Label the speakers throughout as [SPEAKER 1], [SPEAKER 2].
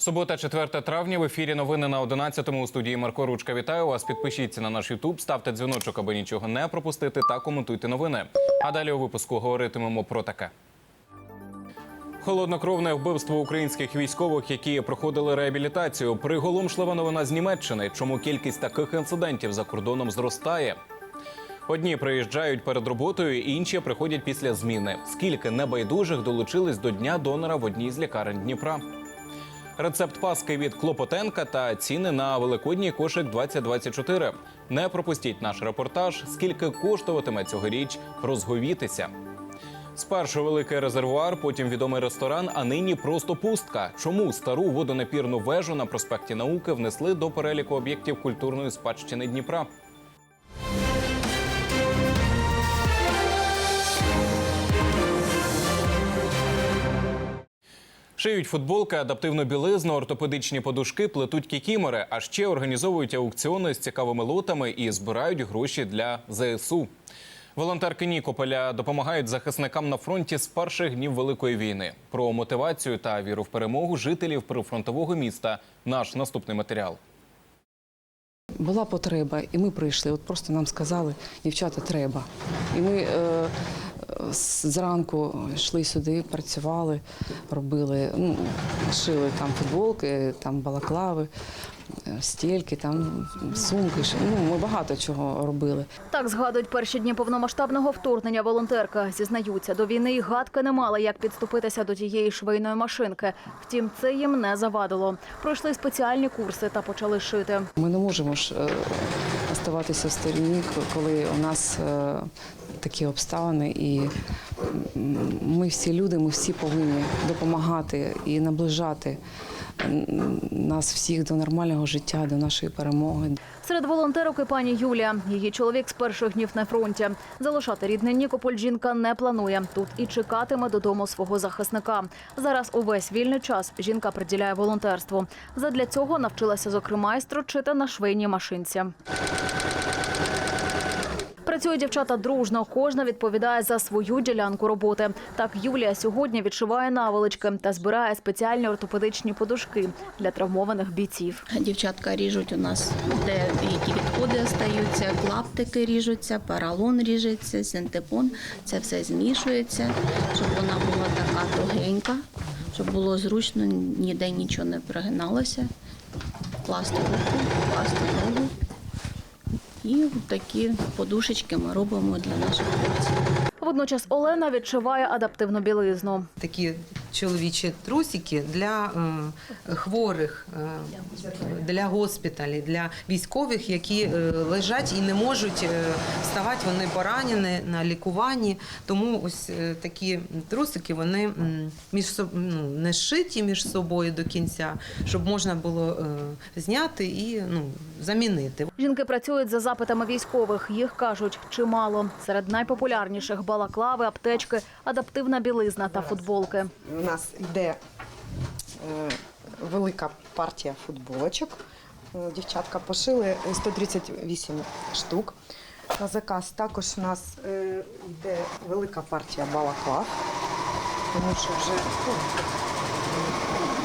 [SPEAKER 1] Субота, 4 травня. В ефірі новини на 11-му у студії Марко Ручка. Вітаю вас. Підпишіться на наш Ютуб, ставте дзвіночок, аби нічого не пропустити, та коментуйте новини. А далі у випуску говоритимемо про таке. Холоднокровне вбивство українських військових, які проходили реабілітацію. Приголомшлива новина з Німеччини. Чому кількість таких інцидентів за кордоном зростає? Одні приїжджають перед роботою, інші приходять після зміни. Скільки небайдужих долучились до дня донора в одній з лікарень Дніпра? Рецепт паски від Клопотенка та ціни на великодній кошик 2024. Не пропустіть наш репортаж. Скільки коштуватиме цьогоріч розговітися? Спершу великий резервуар, потім відомий ресторан, а нині просто пустка. Чому стару водонапірну вежу на проспекті науки внесли до переліку об'єктів культурної спадщини Дніпра? Шиють футболки, адаптивну білизну, ортопедичні подушки, плетуть кікімори, а ще організовують аукціони з цікавими лотами і збирають гроші для ЗСУ. Волонтерки Нікополя допомагають захисникам на фронті з перших днів великої війни. Про мотивацію та віру в перемогу жителів прифронтового міста. Наш наступний матеріал.
[SPEAKER 2] Була потреба, і ми прийшли. От просто нам сказали, дівчата, треба. І ми е, зранку йшли сюди, працювали, робили, ну, шили там футболки, там балаклави, е, стільки, там сумки. Ну, ми багато чого робили.
[SPEAKER 3] Так згадують перші дні повномасштабного вторгнення волонтерка. Зізнаються, до війни й гадки не мали, як підступитися до тієї швейної машинки. Втім, це їм не завадило. Пройшли спеціальні курси та почали шити.
[SPEAKER 2] Ми не можемо ж е, оставатися в стороні, коли у нас е, такі обставини, і ми всі люди, ми всі повинні допомагати і наближати нас всіх до нормального життя, до нашої перемоги.
[SPEAKER 3] Серед волонтерок і пані Юлія. Її чоловік з перших днів на фронті. Залишати рідний Нікополь жінка не планує. Тут і чекатиме додому свого захисника. Зараз увесь вільний час жінка приділяє волонтерству. Задля цього навчилася зокрема й строчити на швейній машинці. Працюють дівчата дружно. Кожна відповідає за свою ділянку роботи. Так Юлія сьогодні відшиває наволочки та збирає спеціальні ортопедичні подушки для травмованих бійців.
[SPEAKER 4] Дівчатка ріжуть у нас, де які відходи остаються, клаптики ріжуться, паралон ріжеться, синтепон. Це все змішується, щоб вона була така тугенька, щоб було зручно, ніде нічого не прогиналося. Класти ногу. І такі подушечки ми робимо для наших хлопців.
[SPEAKER 3] Водночас Олена відшиває адаптивну білизну.
[SPEAKER 5] такі чоловічі трусики для е, хворих, е, для госпіталів, для військових, які е, лежать і не можуть е, вставати. Вони поранені на лікуванні. Тому ось е, такі трусики вони між ну, не зшиті між собою до кінця, щоб можна було е, зняти і ну, замінити.
[SPEAKER 3] Жінки працюють за запитами військових. Їх кажуть чимало. Серед найпопулярніших балаклави, аптечки, адаптивна білизна та футболки.
[SPEAKER 6] У нас йде е, велика партія футболочок. Е, Дівчатка пошили 138 штук. На заказ також у нас е, йде велика партія балаклав, тому що вже ну,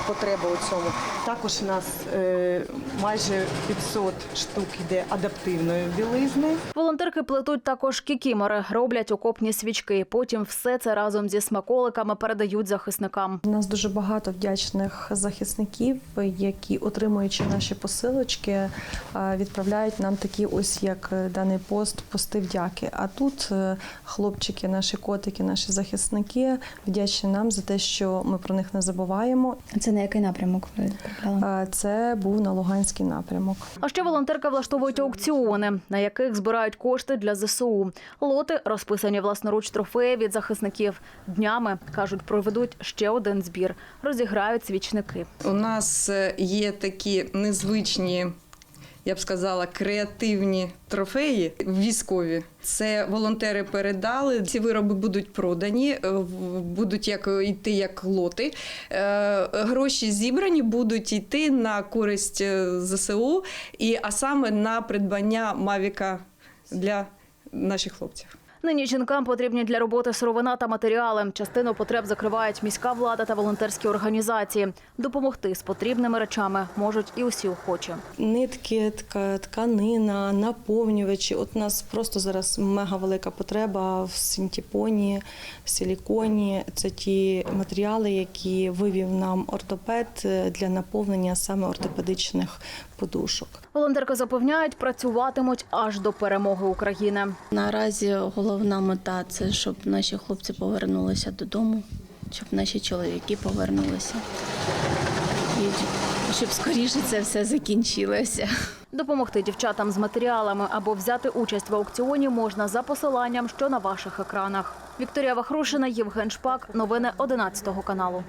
[SPEAKER 6] потреба у цьому. Також у нас е, майже 500 штук йде адаптивної білизни.
[SPEAKER 3] Волонтерки плетуть також кікімори, роблять окопні свічки. Потім все це разом зі смаколиками передають захисникам.
[SPEAKER 7] У нас дуже багато вдячних захисників, які, отримуючи наші посилочки, е, відправляють нам такі, ось як е, даний пост, пости вдяки. А тут хлопчики, наші котики, наші захисники вдячні нам за те, що ми про них не забуваємо.
[SPEAKER 8] Це на який напрямок ви відправляли?
[SPEAKER 7] Це був на Луганський напрямок.
[SPEAKER 3] А ще волонтерка влаштовують аукціони, на яких збирають кошти для ЗСУ. Лоти розписані власноруч трофеї від захисників. Днями кажуть, проведуть ще один збір. Розіграють свічники.
[SPEAKER 9] У нас е, є такі незвичні, я б сказала, креативні трофеї військові. Це волонтери передали. Ці вироби будуть продані, е, будуть як йти як лоти. Е, Гроші зібрані будуть йти на користь е, ЗСУ, і а саме на придбання Мавіка для наших хлопців.
[SPEAKER 10] Нині жінкам потрібні для роботи сировина та матеріали. Частину потреб закривають міська влада та волонтерські організації. Допомогти з потрібними речами можуть і усі охочі.
[SPEAKER 7] Нитки, тка- тканина, наповнювачі. От у нас просто зараз мега велика потреба в синтепоні, силіконі. Це ті матеріали, які вивів нам ортопед е, для наповнення саме ортопедичних подушок.
[SPEAKER 10] Волонтерки запевняють, працюватимуть аж до перемоги України.
[SPEAKER 4] Наразі головна мета це щоб наші хлопці повернулися додому, щоб наші чоловіки повернулися. І щоб скоріше це все закінчилося.
[SPEAKER 10] Допомогти дівчатам з матеріалами або взяти участь в аукціоні можна за посиланням, що на ваших екранах. Вікторія Вахрушина, Євген Шпак. Новини 11 каналу.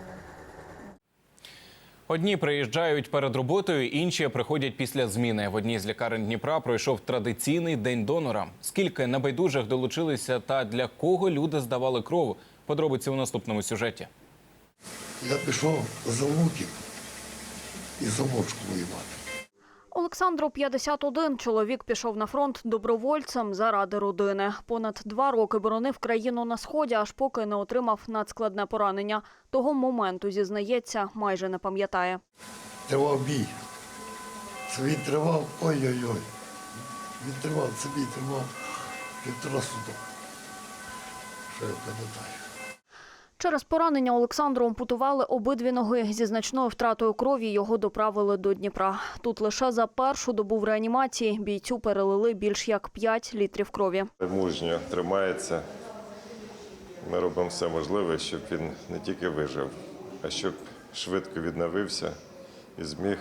[SPEAKER 1] Одні приїжджають перед роботою, інші приходять після зміни. В одній з лікарень Дніпра пройшов традиційний день донора. Скільки небайдужих долучилися та для кого люди здавали кров? Подробиці у наступному сюжеті.
[SPEAKER 11] Я пішов за луків і за ложку воювати.
[SPEAKER 10] Олександру 51. Чоловік пішов на фронт добровольцем заради родини. Понад два роки боронив країну на сході, аж поки не отримав надскладне поранення. Того моменту зізнається, майже не пам'ятає.
[SPEAKER 11] Тривав бій. Він тривав, ой-ой-ой. Він тривав, бій тривав півтора суток. Що я пам'ятаю.
[SPEAKER 10] Через поранення Олександру ампутували обидві ноги. Зі значною втратою крові його доправили до Дніпра. Тут лише за першу добу в реанімації бійцю перелили більш як 5 літрів крові.
[SPEAKER 12] мужньо тримається. Ми робимо все можливе, щоб він не тільки вижив, а щоб швидко відновився і зміг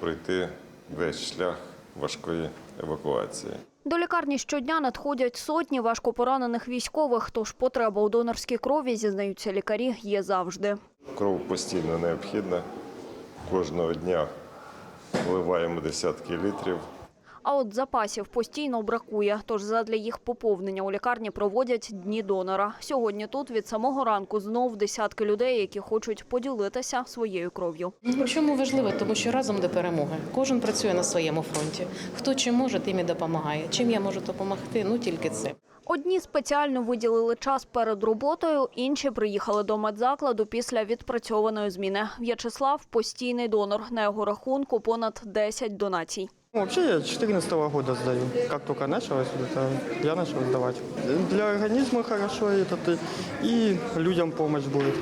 [SPEAKER 12] пройти весь шлях важкої евакуації.
[SPEAKER 10] До лікарні щодня надходять сотні важкопоранених військових, тож потреба у донорській крові, зізнаються лікарі, є завжди.
[SPEAKER 12] Кров постійно необхідна. Кожного дня вливаємо десятки літрів.
[SPEAKER 10] А от запасів постійно бракує, тож задля їх поповнення у лікарні проводять дні донора. Сьогодні тут від самого ранку знов десятки людей, які хочуть поділитися своєю кров'ю.
[SPEAKER 13] Ну, Чому важливо? Тому що разом до перемоги. Кожен працює на своєму фронті. Хто чим може, тим і допомагає. Чим я можу допомогти? Ну тільки це.
[SPEAKER 10] Одні спеціально виділили час перед роботою, інші приїхали до медзакладу після відпрацьованої зміни. В'ячеслав – постійний донор. На його рахунку понад 10 донацій.
[SPEAKER 14] Вообще я 14 года сдаю. Как только началось, это я начал сдавать. Для организма хорошо это и людям помощь будет.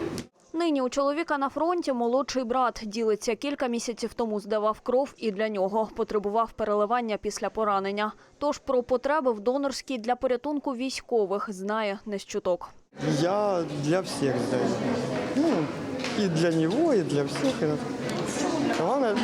[SPEAKER 10] Нині у чоловіка на фронті молодший брат ділиться. Кілька місяців тому здавав кров і для нього потребував переливання після поранення. Тож про потреби в донорській для порятунку військових знає не з чуток.
[SPEAKER 14] Я для всех сдаю. Ну, и для него, и для всех. Главное,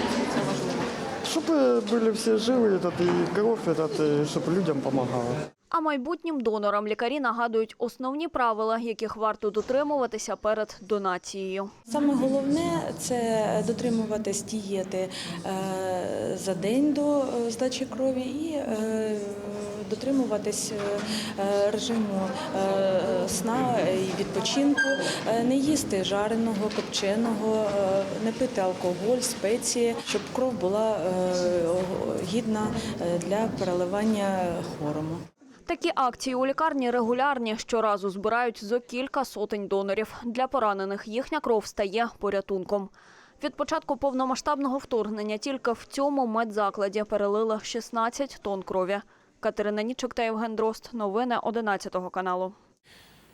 [SPEAKER 14] чтобы были все живы, этот, и кровь, этот, чтобы людям помогала.
[SPEAKER 10] А майбутнім донорам лікарі нагадують основні правила, яких варто дотримуватися перед донацією.
[SPEAKER 15] Саме головне це дотримуватись дієти е, за день до е, здачі крові і е, дотримуватись е, режиму е, сна і відпочинку, е, не їсти жареного, копченого, е, не пити алкоголь, спеції, щоб кров була е, гідна е, для переливання хворому.
[SPEAKER 10] Такі акції у лікарні регулярні. Щоразу збирають зо кілька сотень донорів. Для поранених їхня кров стає порятунком. Від початку повномасштабного вторгнення тільки в цьому медзакладі перелили 16 тонн крові. Катерина Нічик та Євген Дрозд. Новини 11 каналу.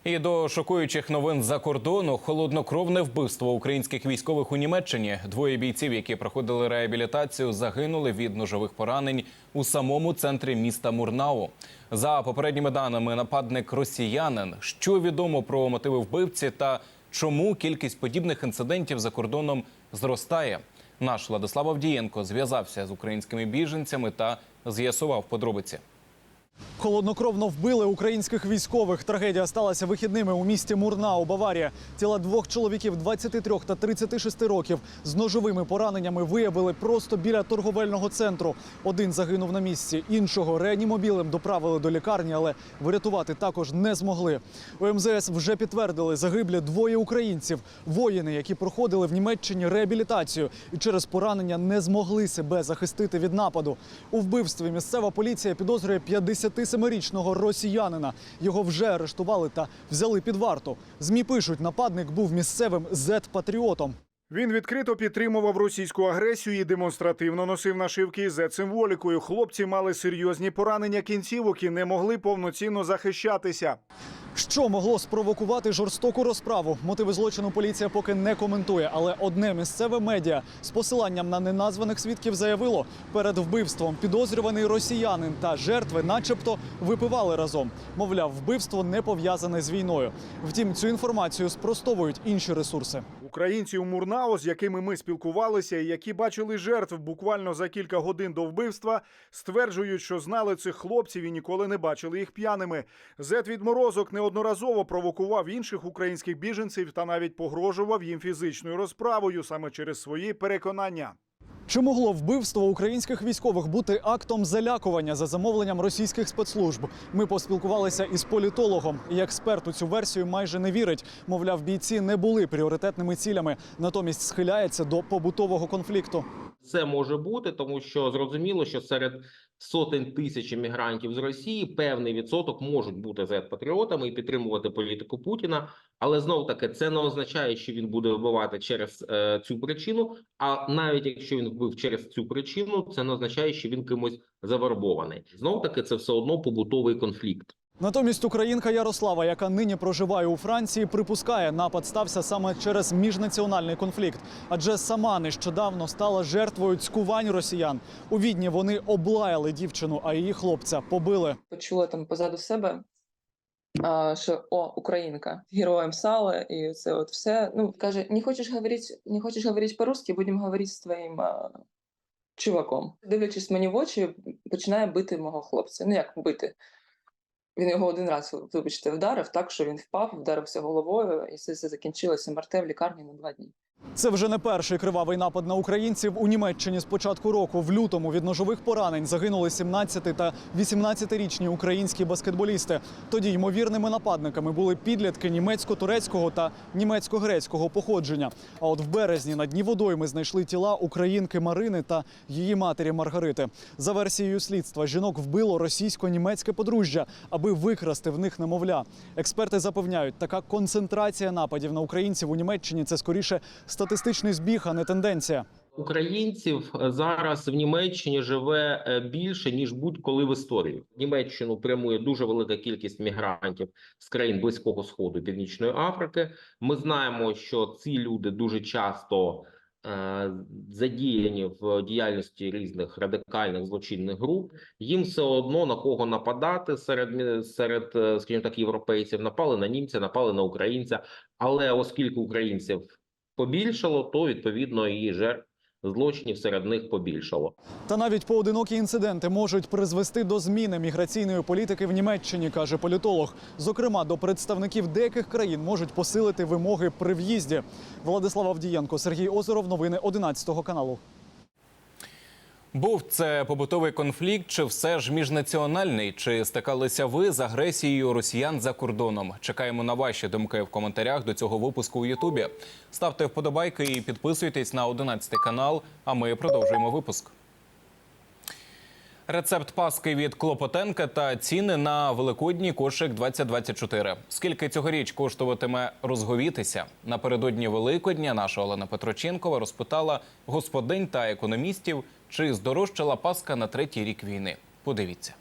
[SPEAKER 1] І до шокуючих новин за кордону холоднокровне вбивство українських військових у Німеччині. Двоє бійців, які проходили реабілітацію, загинули від ножових поранень у самому центрі міста Мурнау. За попередніми даними, нападник росіянин. Що відомо про мотиви вбивці та чому кількість подібних інцидентів за кордоном зростає? Наш Владислав Авдієнко зв'язався з українськими біженцями та з'ясував подробиці.
[SPEAKER 16] Холоднокровно вбили українських військових. Трагедія сталася вихідними у місті Мурнау, Баварія. Тіла двох чоловіків 23 та 36 років з ножовими пораненнями виявили просто біля торговельного центру. Один загинув на місці, іншого реанімобілем доправили до лікарні, але врятувати також не змогли. У МЗС вже підтвердили загиблі двоє українців, воїни, які проходили в Німеччині реабілітацію і через поранення не змогли себе захистити від нападу. У вбивстві місцева поліція підозрює 50 57-річного росіянина. Його вже арештували та взяли під варту. Змі пишуть, нападник був місцевим зет-патріотом.
[SPEAKER 17] Він відкрито підтримував російську агресію і демонстративно носив нашивки з символікою. Хлопці мали серйозні поранення кінцівок і не могли повноцінно захищатися.
[SPEAKER 16] Що могло спровокувати жорстоку розправу? Мотиви злочину поліція поки не коментує, але одне місцеве медіа з посиланням на неназваних свідків заявило, перед вбивством підозрюваний росіянин та жертви, начебто, випивали разом. Мовляв, вбивство не пов'язане з війною. Втім, цю інформацію спростовують інші ресурси.
[SPEAKER 17] Українці у Мурнао, з якими ми спілкувалися, і які бачили жертв буквально за кілька годин до вбивства, стверджують, що знали цих хлопців і ніколи не бачили їх п'яними. Зет відморозок неодноразово провокував інших українських біженців та навіть погрожував їм фізичною розправою саме через свої переконання.
[SPEAKER 16] Чи могло вбивство українських військових бути актом залякування за замовленням російських спецслужб? Ми поспілкувалися із політологом. І експерт у цю версію майже не вірить. Мовляв, бійці не були пріоритетними цілями, натомість схиляється до побутового конфлікту.
[SPEAKER 18] Це може бути, тому що зрозуміло, що серед сотень тисяч іммігрантів з Росії певний відсоток можуть бути зет-патріотами і підтримувати політику Путіна. Але знов таки це не означає, що він буде вбивати через е, цю причину. А навіть якщо він вбив через цю причину, це не означає, що він кимось завербований. Знов таки це все одно побутовий конфлікт.
[SPEAKER 16] Натомість українка Ярослава, яка нині проживає у Франції, припускає, напад стався саме через міжнаціональний конфлікт, адже сама нещодавно стала жертвою цькувань росіян. У відні вони облаяли дівчину, а її хлопця побили.
[SPEAKER 19] почула там позаду себе, що о, українка, героям сала, і це от все. Ну, каже: не хочеш говорити, не хочеш говорити по-русски, будемо говорити з твоїм чуваком. Дивлячись мені в очі, починає бити мого хлопця. Ну як бити? Він його один раз, вибачте, вдарив так, що він впав, вдарився головою, і все це закінчилося МРТ в лікарні на два дні.
[SPEAKER 16] Це вже не перший кривавий напад на українців у Німеччині з початку року. В лютому від ножових поранень загинули 17 та 18-річні українські баскетболісти. Тоді ймовірними нападниками були підлітки німецько-турецького та німецько-грецького походження. А от в березні на дні водойми знайшли тіла українки Марини та її матері Маргарити. За версією слідства, жінок вбило російсько-німецьке подружжя, аби викрасти в них немовля. Експерти запевняють, така концентрація нападів на українців у Німеччині це скоріше статистичний збіг, а не тенденція.
[SPEAKER 18] Українців е, зараз в Німеччині живе е, більше ніж будь-коли в історії. В Німеччину прямує дуже велика кількість мігрантів з країн близького сходу північної Африки. Ми знаємо, що ці люди дуже часто е, задіяні в діяльності різних радикальних злочинних груп. Їм все одно на кого нападати серед серед, е, скажімо так, європейців. Напали на німця, напали на українця. Але оскільки українців побільшало, то відповідно і жертв злочинів серед них побільшало.
[SPEAKER 16] Та навіть поодинокі інциденти можуть призвести до зміни міграційної політики в Німеччині, каже політолог. Зокрема, до представників деяких країн можуть посилити вимоги при в'їзді. Владислав Авдієнко, Сергій Озеров, новини 11 каналу.
[SPEAKER 1] Був це побутовий конфлікт, чи все ж міжнаціональний? Чи стикалися ви з агресією росіян за кордоном? Чекаємо на ваші думки в коментарях до цього випуску у Ютубі. Ставте вподобайки і підписуйтесь на 11 канал. А ми продовжуємо випуск. Рецепт паски від Клопотенка та ціни на великодній кошик 2024. Скільки цьогоріч коштуватиме розговітися? Напередодні Великодня наша Олена Петроченкова розпитала господинь та економістів, чи здорожчала паска на третій рік війни. Подивіться.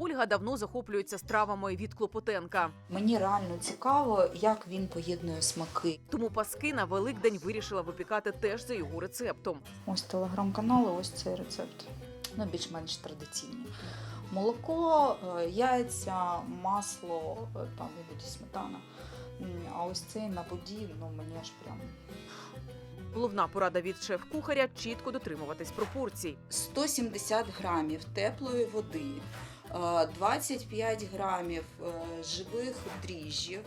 [SPEAKER 20] Ольга давно захоплюється стравами від Клопотенка.
[SPEAKER 21] Мені реально цікаво, як він поєднує смаки.
[SPEAKER 20] Тому паски на Великдень вирішила випікати теж за його рецептом.
[SPEAKER 21] Ось телеграм-канал, ось цей рецепт. Ну, більш-менш традиційний. Молоко, е, яйця, масло, е, там іноді сметана. А ось цей на воді, ну мені аж прям
[SPEAKER 20] Головна порада від шеф-кухаря чітко дотримуватись пропорцій.
[SPEAKER 21] 170 грамів теплої води, е, 25 грамів е, живих дріжджів,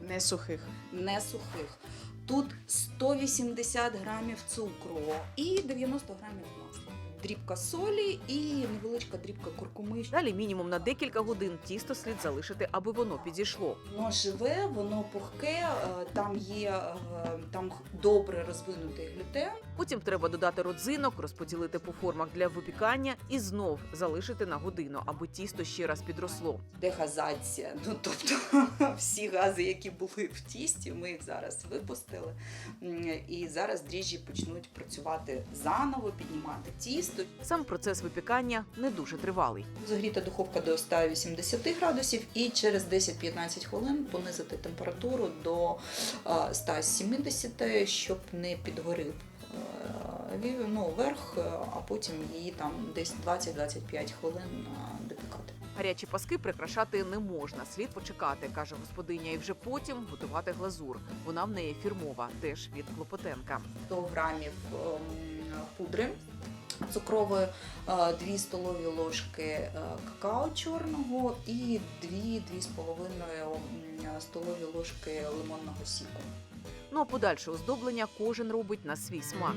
[SPEAKER 21] не сухих. Не сухих. Тут 180 грамів цукру і 90 грамів масла. Дрібка солі і невеличка дрібка куркуми.
[SPEAKER 20] Далі мінімум на декілька годин тісто слід залишити, аби воно підійшло.
[SPEAKER 21] Воно живе, воно пухке, е, там є е, там добре розвинутий глютен.
[SPEAKER 20] Потім треба додати родзинок, розподілити по формах для випікання і знов залишити на годину, аби тісто ще раз підросло.
[SPEAKER 21] Дегазація. Ну тобто всі гази, які були в тісті, ми їх зараз випустили. І зараз дріжджі почнуть працювати заново, піднімати тісто.
[SPEAKER 20] Сам процес випікання не дуже тривалий.
[SPEAKER 21] Загріта духовка до 180 градусів і через 10-15 хвилин понизити температуру до е, 170, щоб не підгорів е, ві- ну, верх, е, а потім її там десь 20-25 хвилин е, допікати.
[SPEAKER 20] Гарячі паски прикрашати не можна, слід почекати, каже господиня, і вже потім готувати глазур. Вона в неї фірмова, теж від Клопотенка.
[SPEAKER 21] 100 грамів ем, пудри цукрової, 2 столові ложки е, какао чорного і 2-2,5 столові ложки лимонного сіку.
[SPEAKER 20] Ну а подальше оздоблення кожен робить на свій смак.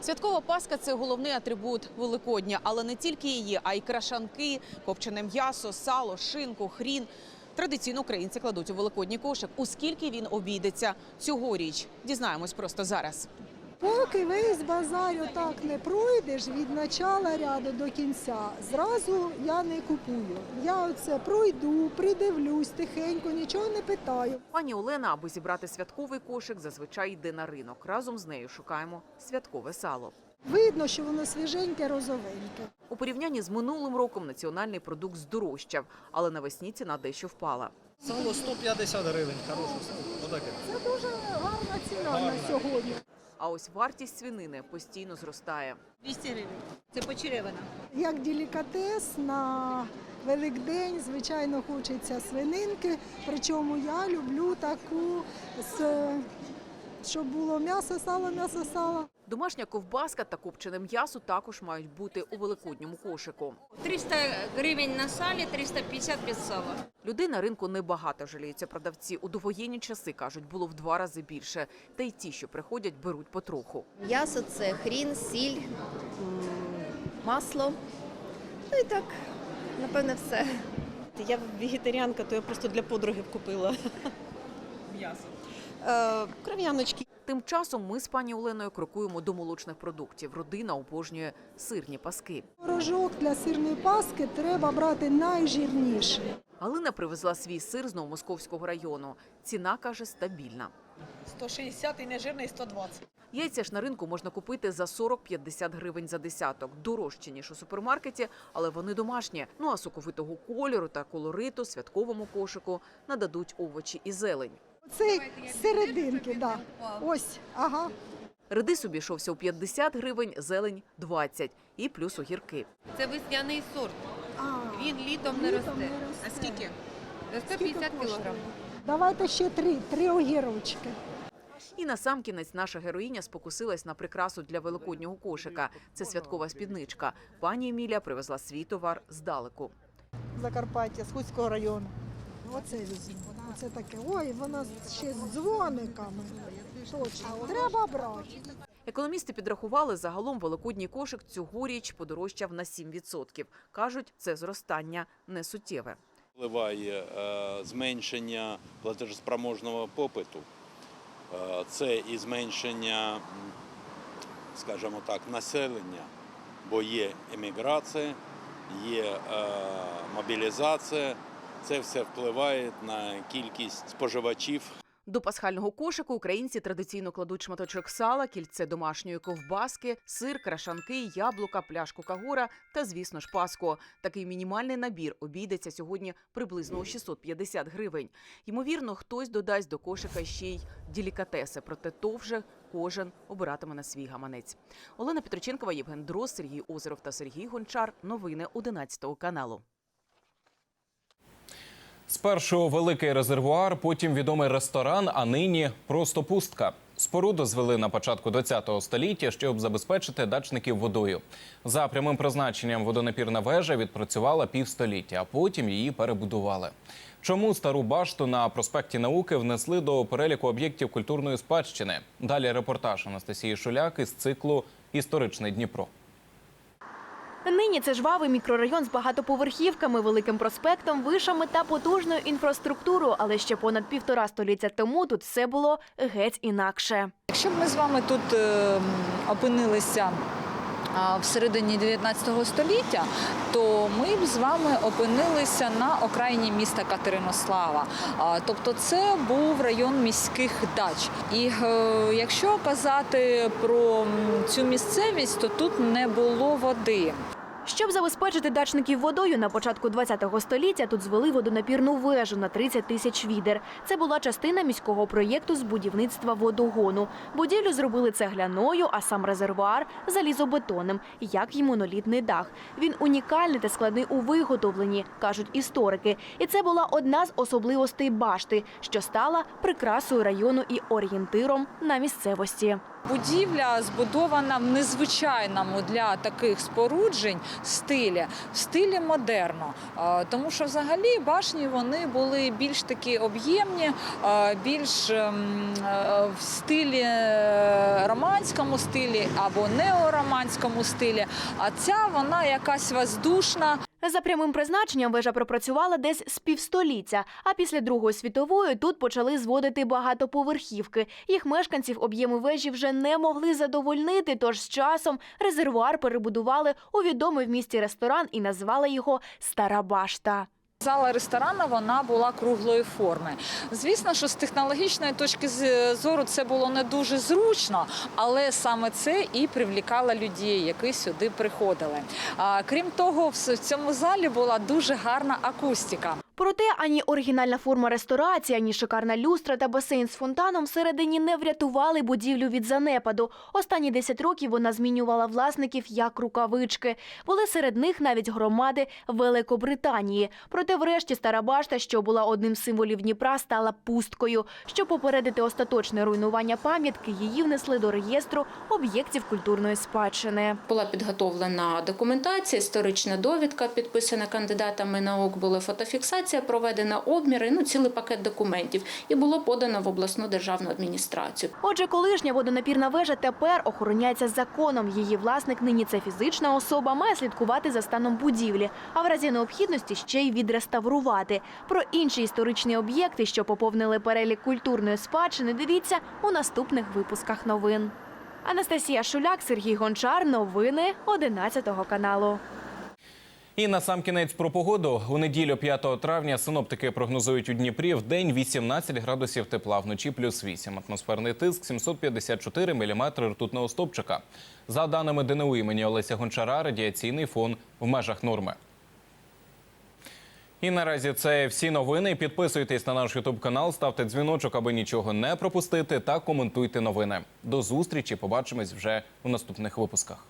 [SPEAKER 22] Святкова паска це головний атрибут Великодня, але не тільки її, а й крашанки, копчене м'ясо, сало, шинку, хрін. Традиційно українці кладуть у великодній кошик. У скільки він обійдеться цьогоріч? Дізнаємось просто зараз.
[SPEAKER 23] Поки весь базар отак не пройдеш від начала ряду до кінця, зразу я не купую. Я оце пройду, придивлюсь тихенько, нічого не питаю.
[SPEAKER 20] Пані Олена, аби зібрати святковий кошик, зазвичай йде на ринок. Разом з нею шукаємо святкове сало.
[SPEAKER 23] Видно, що воно свіженьке, розовеньке.
[SPEAKER 20] У порівнянні з минулим роком національний продукт здорожчав, але навесні ціна дещо впала.
[SPEAKER 24] Сало 150 гривень, хороше сало. Отаке.
[SPEAKER 23] Це дуже гарна ціна на сьогодні.
[SPEAKER 20] А ось вартість свинини постійно зростає.
[SPEAKER 23] 200 гривень. Це почеревина. Як делікатес на Великдень, звичайно, хочеться свининки. Причому я люблю таку, з, щоб було м'ясо, сало, м'ясо, сало.
[SPEAKER 20] Домашня ковбаска та копчене м'ясо також мають бути у великодньому кошику.
[SPEAKER 25] 300 гривень на салі, 350 без сала.
[SPEAKER 20] Людей на ринку небагато жаліються продавці. У довоєнні часи кажуть, було в два рази більше. Та й ті, що приходять, беруть потроху.
[SPEAKER 26] М'ясо це хрін, сіль, масло. Ну і так, напевне, все.
[SPEAKER 27] Я вегетаріанка, то я просто для подруги купила.
[SPEAKER 20] М'ясо.
[SPEAKER 27] Е, кров'яночки.
[SPEAKER 20] Тим часом ми з пані Оленою крокуємо до молочних продуктів. Родина обожнює сирні паски.
[SPEAKER 23] Рожок для сирної паски треба брати найжирніший.
[SPEAKER 20] Галина привезла свій сир з Новомосковського району. Ціна каже стабільна.
[SPEAKER 27] 160 і нежирний 120.
[SPEAKER 20] Яйця ж на ринку можна купити за 40-50 гривень за десяток. Дорожче, ніж у супермаркеті, але вони домашні. Ну а соковитого кольору та колориту святковому кошику нададуть овочі і зелень.
[SPEAKER 23] Це з серединки, да. Ось, ага.
[SPEAKER 20] Редис обійшовся у 50 гривень, зелень – 20 і плюс огірки.
[SPEAKER 28] Це весняний сорт. Він літом не росте. А скільки? 150 кілограм.
[SPEAKER 23] Давайте ще три, три огірочки.
[SPEAKER 20] І на сам кінець наша героїня спокусилась на прикрасу для великоднього кошика. Це святкова спідничка. Пані Емілія привезла свій товар здалеку.
[SPEAKER 23] Закарпаття, з Хуцького району. Оце візьму. Оце таке. Ой, вона ще з дзвониками. Точно, треба брати.
[SPEAKER 20] Економісти підрахували, загалом великодній кошик цьогоріч подорожчав на 7%. Кажуть, це зростання не суттєве.
[SPEAKER 29] Впливає е, зменшення платежоспроможного попиту, Е, це і зменшення, скажімо так, населення, бо є еміграція, є е, мобілізація. Це все впливає на кількість споживачів
[SPEAKER 20] До пасхального кошику українці традиційно кладуть шматочок сала, кільце домашньої ковбаски, сир, крашанки, яблука, пляшку кагура та, звісно ж, паску. Такий мінімальний набір обійдеться сьогодні приблизно у 650 гривень. Ймовірно, хтось додасть до кошика ще й делікатеси, проте то вже кожен обиратиме на свій гаманець. Олена Петроченкова, Євген Дрос, Сергій Озеров та Сергій Гончар. Новини 11 каналу.
[SPEAKER 1] Спершу великий резервуар, потім відомий ресторан, а нині просто пустка. Споруду звели на початку ХХ століття, щоб забезпечити дачників водою. За прямим призначенням водонапірна вежа відпрацювала півстоліття, а потім її перебудували. Чому стару башту на проспекті науки внесли до переліку об'єктів культурної спадщини? Далі репортаж Анастасії Шуляк із циклу Історичний Дніпро.
[SPEAKER 30] Нині це жвавий мікрорайон з багатоповерхівками, великим проспектом, вишами та потужною інфраструктурою. Але ще понад півтора століття тому тут все було геть інакше.
[SPEAKER 31] Якщо б ми з вами тут е, опинилися а, в середині 19 століття, то ми б з вами опинилися на окраїні міста Катеринослава. Тобто це був район міських дач. І е, якщо казати про цю місцевість, то тут не було води.
[SPEAKER 30] Щоб забезпечити дачників водою, на початку ХХ століття тут звели водонапірну вежу на 30 тисяч відер. Це була частина міського проєкту з будівництва водогону. Будівлю зробили цегляною, а сам резервуар – залізобетонним, як й монолітний дах. Він унікальний та складний у виготовленні, кажуть історики. І це була одна з особливостей башти, що стала прикрасою району і орієнтиром на місцевості.
[SPEAKER 31] Будівля збудована в незвичайному для таких споруджень стилі, в стилі модерно. Тому що взагалі башні вони були більш такі об'ємні, більш ем, е, в стилі е, романському стилі або неороманському стилі. А ця вона якась воздушна.
[SPEAKER 30] За прямим призначенням вежа пропрацювала десь з півстоліття. А після Другої світової тут почали зводити багатоповерхівки. Їх мешканців об'єми вежі вже не могли задовольнити. Тож з часом резервуар перебудували у відомий в місті ресторан і назвали його Стара Башта.
[SPEAKER 31] Зала ресторану вона була круглої форми. Звісно, що з технологічної точки зору це було не дуже зручно, але саме це і привлікало людей, які сюди приходили. Крім того, в цьому залі була дуже гарна акустика.
[SPEAKER 30] Проте ані оригінальна форма ресторації, ані шикарна люстра та басейн з фонтаном всередині не врятували будівлю від занепаду. Останні 10 років вона змінювала власників як рукавички. Були серед них навіть громади Великобританії. Проте, врешті, стара башта, що була одним з символів Дніпра, стала пусткою. Щоб попередити остаточне руйнування пам'ятки, її внесли до реєстру об'єктів культурної спадщини.
[SPEAKER 32] Була підготовлена документація, історична довідка, підписана кандидатами наук, була фотофіксація, проведена обміри, ну цілий пакет документів, і було подано в обласну державну адміністрацію.
[SPEAKER 30] Отже, колишня водонапірна вежа тепер охороняється законом. Її власник нині це фізична особа, має слідкувати за станом будівлі, а в разі необхідності ще й відреставрувати. Про інші історичні об'єкти, що поповнили перелік культурної спадщини, дивіться у наступних випусках новин. Анастасія Шуляк, Сергій Гончар. Новини 11 каналу.
[SPEAKER 1] І на сам кінець про погоду. У неділю 5 травня синоптики прогнозують у Дніпрі в день 18 градусів тепла, вночі плюс 8. Атмосферний тиск 754 міліметри ртутного стопчика. За даними ДНУ імені Олеся Гончара, радіаційний фон в межах норми. І наразі це всі новини. Підписуйтесь на наш Ютуб канал, ставте дзвіночок, аби нічого не пропустити, та коментуйте новини. До зустрічі. Побачимось вже у наступних випусках.